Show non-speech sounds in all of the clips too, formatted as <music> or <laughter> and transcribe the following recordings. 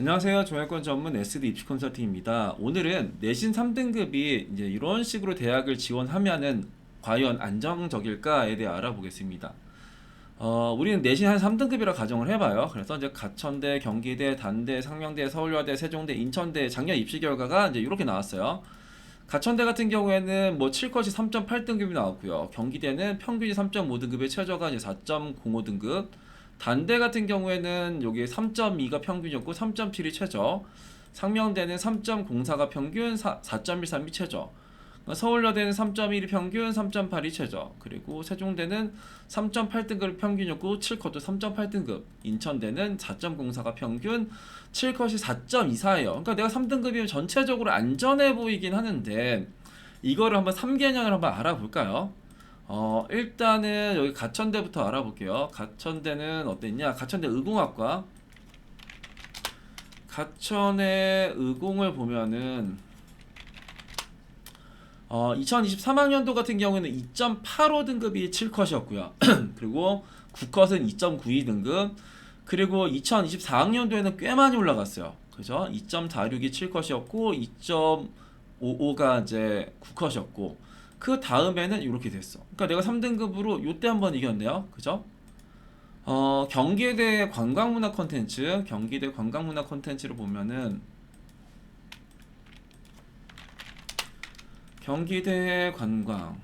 안녕하세요. 종합권 전문 SD 입시 컨설팅입니다. 오늘은 내신 3등급이 이제 이런 식으로 대학을 지원하면은 과연 안정적일까에 대해 알아보겠습니다. 어, 우리는 내신 한 3등급이라 가정을 해봐요. 그래서 이제 가천대, 경기대, 단대, 상명대, 서울여대, 세종대, 인천대 작년 입시 결과가 이제 이렇게 나왔어요. 가천대 같은 경우에는 뭐 7컷이 3.8등급이 나왔고요. 경기대는 평균이 3.5등급의 최저가 이제 4.05등급. 단대 같은 경우에는 여기 3.2가 평균이었고 3.7이 최저. 상명대는 3.04가 평균, 4, 4.13이 최저. 그러니까 서울여대는 3.1이 평균, 3.8이 최저. 그리고 세종대는 3.8등급 평균이었고 7컷도 3.8등급. 인천대는 4.04가 평균, 7컷이 4.24예요. 그러니까 내가 3등급이면 전체적으로 안전해 보이긴 하는데 이거를 한번 3개년을 한번 알아볼까요? 어, 일단은 여기 가천대부터 알아볼게요. 가천대는 어땠냐? 가천대 의공학과. 가천의 의공을 보면은 어, 2023학년도 같은 경우에는 2.85 등급이 7컷이었고요. <clears throat> 그리고 9컷은 2.92 등급. 그리고 2024학년도에는 꽤 많이 올라갔어요. 그죠? 2.46이 7컷이었고 2.55가 이제 9컷이었고 그 다음에는 이렇게 됐어. 그러니까 내가 3등급으로 요때 한번 이겼네요. 그죠? 어, 경기대 관광문화 콘텐츠, 경기대 관광문화 콘텐츠를 보면은 경기대 관광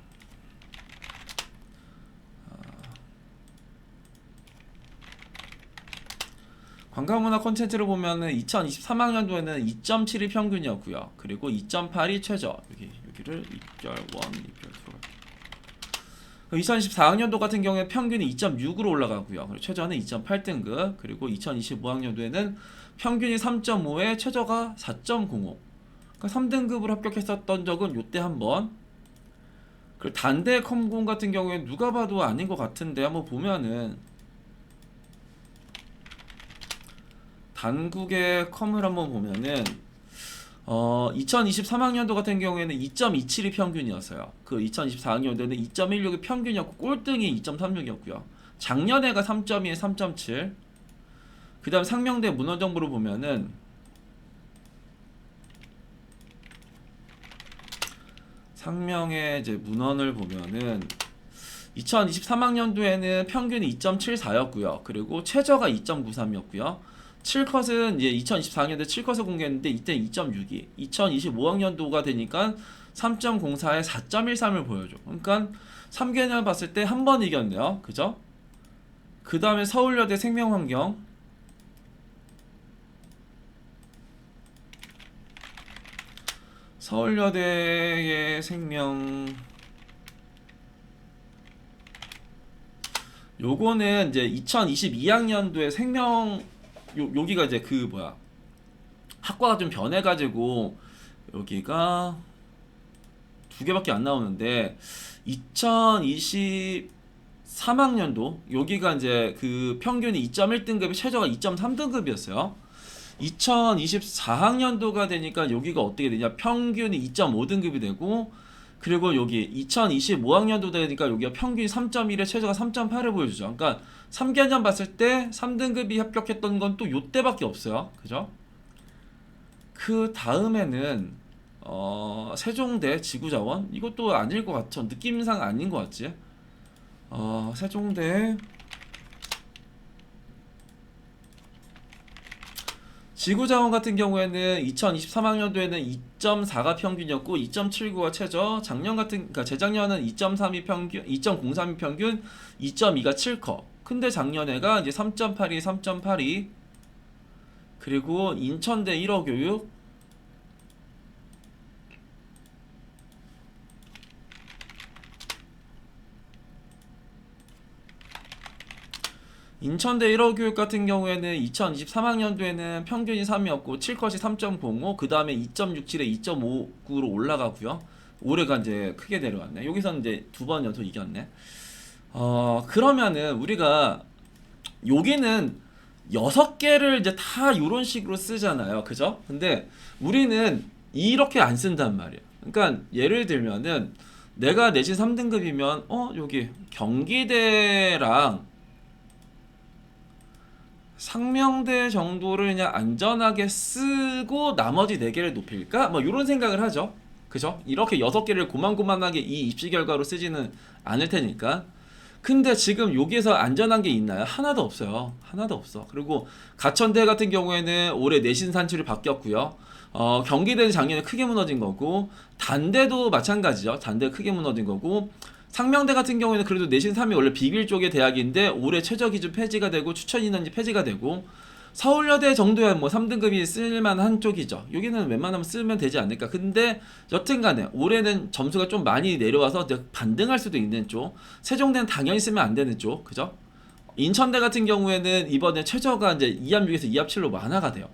관광문화 콘텐츠를 보면은 2023학년도에는 2.7이 평균이었고요. 그리고 2.8이 최저. 여기 여기를 2별 1, 2별 2로 2024학년도 같은 경우에 평균이 2.6으로 올라가고요. 그리고 최저는 2.8등급. 그리고 2025학년도에는 평균이 3.5에 최저가 4.05. 그러니까 3등급으로 합격했었던 적은 요때 한 번. 그리고 단대 컴공 같은 경우에 누가 봐도 아닌 것 같은데 한번 보면은 단국의 컴을 한번 보면은 어 2023학년도 같은 경우에는 2.27이 평균이었어요. 그 2024학년도에는 2.16이 평균이었고 꼴등이 2.36이었고요. 작년에가 3.2에 3.7. 그다음 상명대 문헌 정보를 보면은 상명의 이제 문헌을 보면은 2023학년도에는 평균이 2.74였고요. 그리고 최저가 2.93이었고요. 7컷은 이제 2024학년도에 7컷을 공개했는데 이때 2.62. 2025학년도가 되니까 3.04에 4.13을 보여줘. 그러니까 3개년 봤을 때 한 번 이겼네요. 그죠? 그 다음에 서울여대 생명환경. 서울여대의 생명 요거는 이제 2022학년도에 생명 요 여기가 이제 그 뭐야 학과가 좀 변해가지고 여기가 두 개밖에 안 나오는데 2023학년도 여기가 이제 그 평균이 2.1등급이 최저가 2.3등급이었어요. 2024학년도가 되니까 여기가 어떻게 되냐 평균이 2.5등급이 되고 그리고 여기 2025학년도 되니까 여기가 평균이 3.1에 최저가 3.8을 보여주죠. 그러니까 3개년 봤을 때 3등급이 합격했던 건 또 요때밖에 없어요. 그죠? 그 다음에는 어, 세종대 지구자원 이것도 아닐 것 같죠. 느낌상 아닌 것 같지? 어, 세종대 지구자원 같은 경우에는 2023학년도에는 2.4가 평균이었고 2.79가 최저. 작년 같은 그러니까 재작년은 2.3이 평균, 2.03이 평균, 2.2가 7커. 근데 작년에가 이제 3.82, 3.82. 그리고 인천대 1호 교육 인천대 1호 교육 같은 경우에는 2023학년도에는 평균이 3이었고 7컷이 3.05, 그 다음에 2.67에 2.59로 올라가고요. 올해가 이제 크게 내려왔네. 여기서는 이제 두 번 연속 이겼네. 어 그러면은 우리가 여기는 여섯 개를 이제 다 이런 식으로 쓰잖아요. 그죠? 근데 우리는 이렇게 안 쓴단 말이에요. 그러니까 예를 들면은 내가 내신 3등급이면 어 여기 경기대랑 상명대 정도를 그냥 안전하게 쓰고 나머지 네 개를 높일까? 뭐 이런 생각을 하죠. 그죠? 이렇게 여섯 개를 고만고만하게 이 입시 결과로 쓰지는 않을 테니까. 근데 지금 여기에서 안전한 게 있나요? 하나도 없어요. 하나도 없어. 그리고 가천대 같은 경우에는 올해 내신 산출이 바뀌었고요. 어, 경기대는 작년에 크게 무너진 거고 단대도 마찬가지죠. 단대 크게 무너진 거고 상명대 같은 경우에는 그래도 내신 3이 원래 비빌 쪽의 대학인데 올해 최저 기준 폐지가 되고 추천 인원이 폐지가 되고 서울여대 정도야 뭐 3등급이 쓸만한 쪽이죠. 여기는 웬만하면 쓰면 되지 않을까. 근데 여튼간에 올해는 점수가 좀 많이 내려와서 반등할 수도 있는 쪽. 세종대는 당연히 쓰면 안 되는 쪽. 그죠? 인천대 같은 경우에는 이번에 최저가 이제 2합 6에서 2합 7로 완화가 돼요.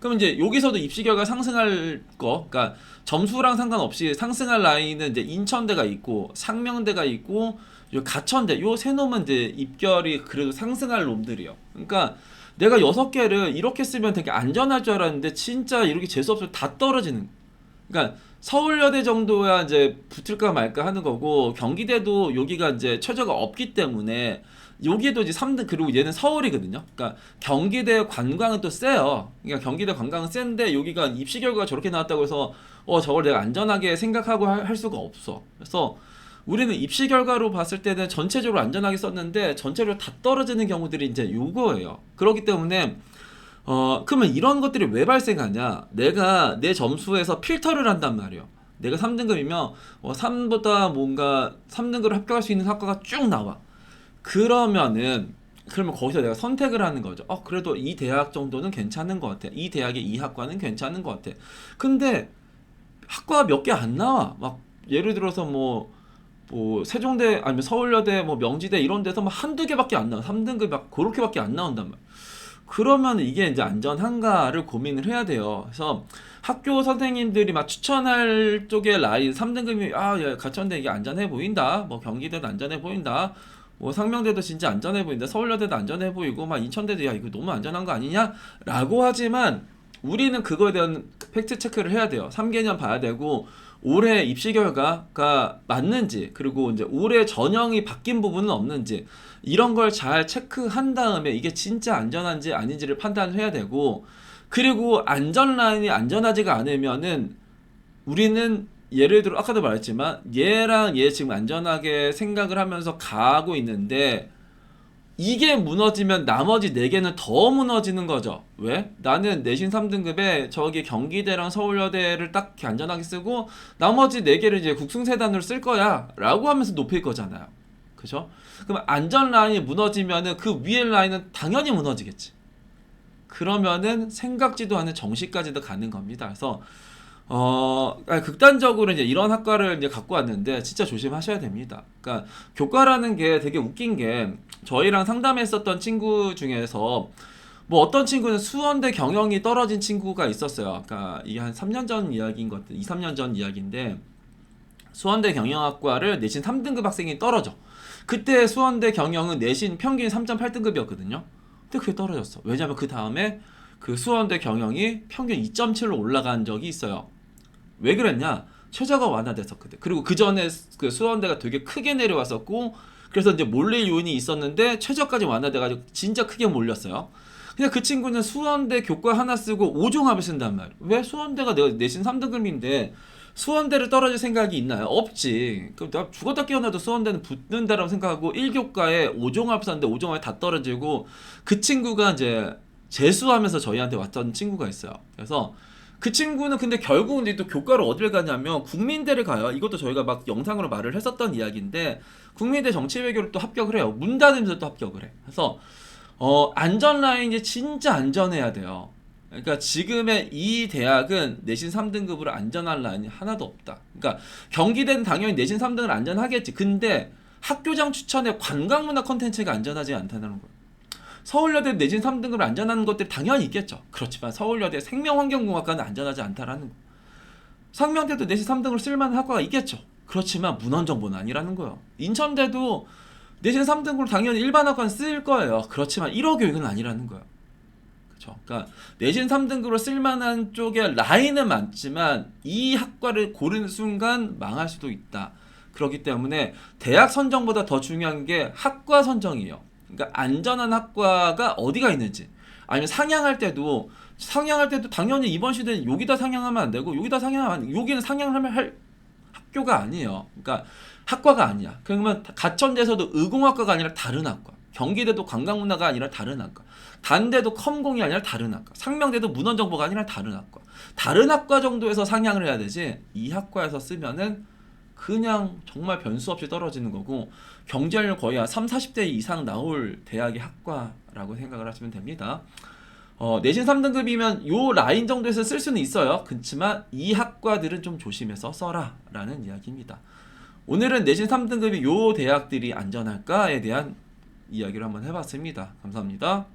그럼 이제 여기서도 입시 결과 상승할 거, 그러니까 점수랑 상관없이 상승할 라인은 이제 인천대가 있고 상명대가 있고 요 가천대 요 세 놈은 이제 입결이 그래도 상승할 놈들이요. 그러니까 내가 여섯 개를 이렇게 쓰면 되게 안전할 줄 알았는데 진짜 이렇게 재수 없으면 다 떨어지는. 그러니까 서울여대 정도야 이제 붙을까 말까 하는 거고 경기대도 여기가 이제 최저가 없기 때문에 여기도 이제 3등 그리고 얘는 서울이거든요. 그러니까 경기대 관광은 또 세요. 그러니까 경기대 관광은 센데 여기가 입시 결과가 저렇게 나왔다고 해서 어 저걸 내가 안전하게 생각하고 할, 할 수가 없어. 그래서 우리는 입시 결과로 봤을 때는 전체적으로 안전하게 썼는데 전체적으로 다 떨어지는 경우들이 이제 요거예요. 그렇기 때문에 어 그러면 이런 것들이 왜 발생하냐? 내가 내 점수에서 필터를 한단 말이에요. 내가 3등급이면 어, 3보다 뭔가 3등급을 합격할 수 있는 학과가 쭉 나와. 그러면은 그러면 거기서 내가 선택을 하는 거죠. 어 그래도 이 대학 정도는 괜찮은 것 같아. 이 대학의 이 학과는 괜찮은 것 같아. 근데 학과가 몇개 안 나와. 막 예를 들어서 뭐, 뭐 세종대 아니면 서울여대 뭐 명지대 이런 데서 막 한두 개밖에 안 나와. 3등급 막 그렇게밖에 안 나온단 말이야. 그러면 이게 이제 안전한가를 고민을 해야 돼요. 그래서 학교 선생님들이 막 추천할 쪽에 라인 3등급이 아, 야, 가천대 이게 안전해 보인다. 뭐 경기대도 안전해 보인다. 뭐 상명대도 진짜 안전해 보인다. 서울여대도 안전해 보이고 막 인천대도 야 이거 너무 안전한 거 아니냐라고 하지만 우리는 그거에 대한 팩트 체크를 해야 돼요. 3개년 봐야 되고 올해 입시 결과가 맞는지 그리고 이제 올해 전형이 바뀐 부분은 없는지 이런 걸 잘 체크한 다음에 이게 진짜 안전한지 아닌지를 판단을 해야 되고 그리고 안전 라인이 안전하지가 않으면은 우리는 예를 들어 아까도 말했지만 얘랑 얘 지금 안전하게 생각을 하면서 가고 있는데 이게 무너지면 나머지 네 개는 더 무너지는 거죠. 왜? 나는 내신 3등급에 저기 경기대랑 서울여대를 딱 안전하게 쓰고 나머지 네 개를 이제 국승세단으로 쓸 거야 라고 하면서 높일 거잖아요. 그죠? 그럼 안전 라인이 무너지면은 그 위에 라인은 당연히 무너지겠지. 그러면은 생각지도 않은 정시까지도 가는 겁니다. 그래서 어, 극단적으로 이제 이런 학과를 이제 갖고 왔는데 진짜 조심하셔야 됩니다. 그러니까 교과라는 게 되게 웃긴 게 저희랑 상담했었던 친구 중에서 뭐 어떤 친구는 수원대 경영이 떨어진 친구가 있었어요. 그러니까 이게 한 3년 전 이야기인 것 같아. 2, 3년 전 이야기인데 수원대 경영학과를 내신 3등급 학생이 떨어져. 그때 수원대 경영은 내신 평균 3.8등급이었거든요. 근데 그게 떨어졌어. 왜냐면 그 다음에 그 수원대 경영이 평균 2.7로 올라간 적이 있어요. 왜 그랬냐? 최저가 완화됐었거든. 그리고 그 전에 그 수원대가 되게 크게 내려왔었고, 그래서 이제 몰릴 요인이 있었는데 최저까지 완화돼가지고 진짜 크게 몰렸어요. 근데 그 친구는 수원대 교과 하나 쓰고 5종합을 쓴단 말이야. 왜 수원대가 내가 내신 3등급인데 수원대를 떨어질 생각이 있나요? 없지. 그럼 내가 죽었다 깨어나도 수원대는 붙는다라고 생각하고 1교과에 5종합 썼는데 5종합이 다 떨어지고 그 친구가 이제 재수하면서 저희한테 왔던 친구가 있어요. 그래서 그 친구는 근데 결국은 또 교과로 어딜 가냐면 국민대를 가요. 이것도 저희가 막 영상으로 말을 했었던 이야기인데 국민대 정치외교를 또 합격을 해요. 문 닫으면서 또 합격을 해. 그래서 어, 안전 라인이 진짜 안전해야 돼요. 그러니까 지금의 이 대학은 내신 3등급으로 안전한 라인이 하나도 없다. 그러니까 경기대는 당연히 내신 3등을 안전하겠지. 근데 학교장 추천의 관광문화 컨텐츠가 안전하지 않다는 거예요. 서울여대 내신 3등급을 안전한 것들이 당연히 있겠죠. 그렇지만 서울여대 생명환경공학과는 안전하지 않다라는 거. 상명대도 내신 3등을 쓸만한 학과가 있겠죠. 그렇지만 문헌정보는 아니라는 거예요. 인천대도 내신 3등급으로 당연히 일반 학과는 쓸 거예요. 그렇지만 1호 교육은 아니라는 거예요. 그렇죠. 그러니까 내신 3등급으로 쓸만한 쪽에 라인은 많지만 이 학과를 고르는 순간 망할 수도 있다. 그렇기 때문에 대학 선정보다 더 중요한 게 학과 선정이에요. 그러니까 안전한 학과가 어디가 있는지 아니면 상향할 때도 상향할 때도 당연히 이번 시대는 여기다 상향하면 안 되고 여기다 상향하면 안- 여기는 상향하면 할 학교가 아니에요. 그러니까 학과가 아니야. 그러면 가천대에서도 의공학과가 아니라 다른 학과. 경기대도 관광문화가 아니라 다른 학과. 단대도 컴공이 아니라 다른 학과. 상명대도 문헌정보가 아니라 다른 학과. 다른 학과 정도에서 상향을 해야 되지. 이 학과에서 쓰면은 그냥 정말 변수 없이 떨어지는 거고 경쟁률 거의 한 3, 40대 이상 나올 대학의 학과라고 생각을 하시면 됩니다. 어, 내신 3등급이면 요 라인 정도에서 쓸 수는 있어요. 그렇지만 이 학과들은 좀 조심해서 써라 라는 이야기입니다. 오늘은 내신 3등급이 요 대학들이 안전할까에 대한 이야기를 한번 해봤습니다. 감사합니다.